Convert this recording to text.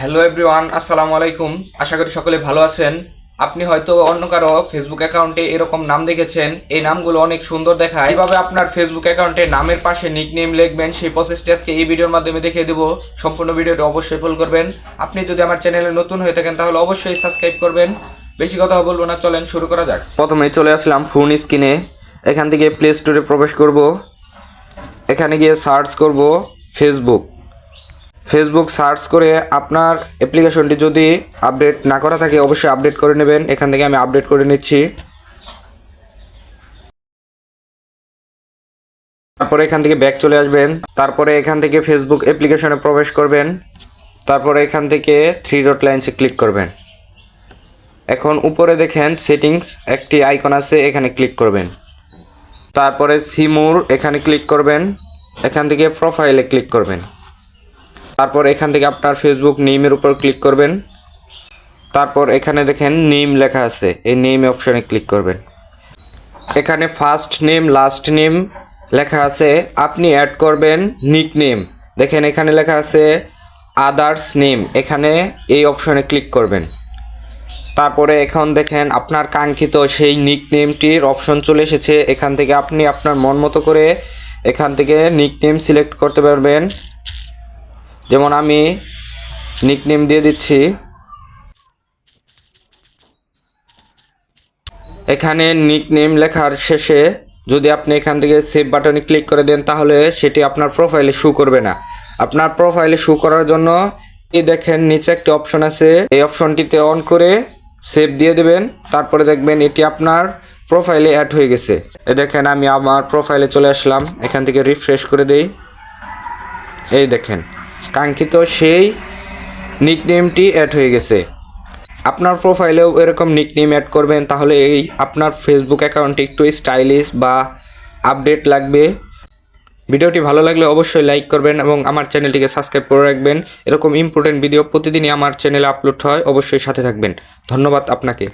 Hello everyone আসসালামু আলাইকুম। আশা করি সকলে ভালো আছেন। আপনি হয়তো অন্য কারও ফেসবুক অ্যাকাউন্টে এরকম নাম দেখেছেন। এই নামগুলো অনেক সুন্দর দেখায়। এভাবে আপনার ফেসবুক অ্যাকাউন্টে নামের পাশে নিক নেম লিখবেন, সেই প্রসেসটি আজকে এই ভিডিওর মাধ্যমে দেখিয়ে দেবো। সম্পূর্ণ ভিডিওটি অবশ্যই ফলো করবেন। আপনি যদি আমার চ্যানেলে নতুন হয়ে থাকেন, তাহলে অবশ্যই সাবস্ক্রাইব করবেন। বেশি কথা বলব না, চলেন শুরু করা যাক। প্রথমে চলে আসলাম ফোন স্ক্রিনে এখান থেকে প্লে স্টোরে প্রবেশ করব। এখানে গিয়ে সার্চ করব ফেসবুক ফেসবুক সার্চ করে আপনার অ্যাপ্লিকেশনটি যদি আপডেট না করা থাকে, অবশ্যই আপডেট করে নেবেন। এখান থেকে আমি আপডেট করে নিচ্ছি। তারপরে এখান থেকে ব্যাক চলে আসবেন। তারপরে এখান থেকে ফেসবুক অ্যাপ্লিকেশনে প্রবেশ করবেন। তারপরে এখান থেকে থ্রি ডট লাইনসে ক্লিক করবেন। এখন উপরে দেখেন সেটিংস একটি আইকন আছে, এখানে ক্লিক করবেন। তারপরে সিমুর এখানে ক্লিক করবেন। এখান থেকে প্রোফাইলে ক্লিক করবেন। তারপর এখান থেকে আপনার ফেসবুক নেমের উপর ক্লিক করবেন। তারপর এখানে দেখেন নেম লেখা আছে। এই নেম অপশনে ক্লিক করবেন। এখানে ফার্স্ট নেম লাস্ট নেম লেখা আছে। আপনি অ্যাড করবেন নিক নেম দেখেন এখানে লেখা আছে আদার্স নেম এখানে এই অপশনে ক্লিক করবেন। তারপরে এখন দেখেন আপনার কাঙ্ক্ষিত সেই নিক নেমটির অপশন চলে এসেছে। এখান থেকে আপনি আপনার মন মতো করে এখান থেকে নিক নেম সিলেক্ট করতে পারবেন। যেমন আমি নিকনেম দিয়ে দিচ্ছি। এখানে নিকনেম লেখার শেষে যদি আপনি এখান থেকে সেভ বাটনে ক্লিক করে দেন, তাহলে সেটি আপনার প্রোফাইলে শু করবে না। আপনার প্রোফাইলে শু করার জন্য এই দেখেন নিচে একটি অপশন আছে। এই অপশনটিতে অন করে সেভ দিয়ে দেবেন। তারপরে দেখবেন এটি আপনার প্রোফাইলে অ্যাড হয়ে গেছে। এ দেখেন আমি আমার প্রোফাইলে চলে আসলাম। এখান থেকে রিফ্রেশ করে দেই। এই দেখেন। কাঙ্ক্ষিত সেই নিকনেমটি অ্যাড হয়ে গেছে। আপনার প্রোফাইলেও এরকম নিকনেম অ্যাড করবেন, তাহলে এই আপনার ফেসবুক অ্যাকাউন্টটি একটু স্টাইলিশ বা আপডেট লাগবে। ভিডিওটি ভালো লাগলে অবশ্যই লাইক করবেন এবং আমার চ্যানেলটিকে সাবস্ক্রাইব করে রাখবেন। এরকম ইম্পর্টেন্ট ভিডিও প্রতিদিনই আমার চ্যানেলে আপলোড হয়, অবশ্যই সাথে থাকবেন। ধন্যবাদ আপনাকে।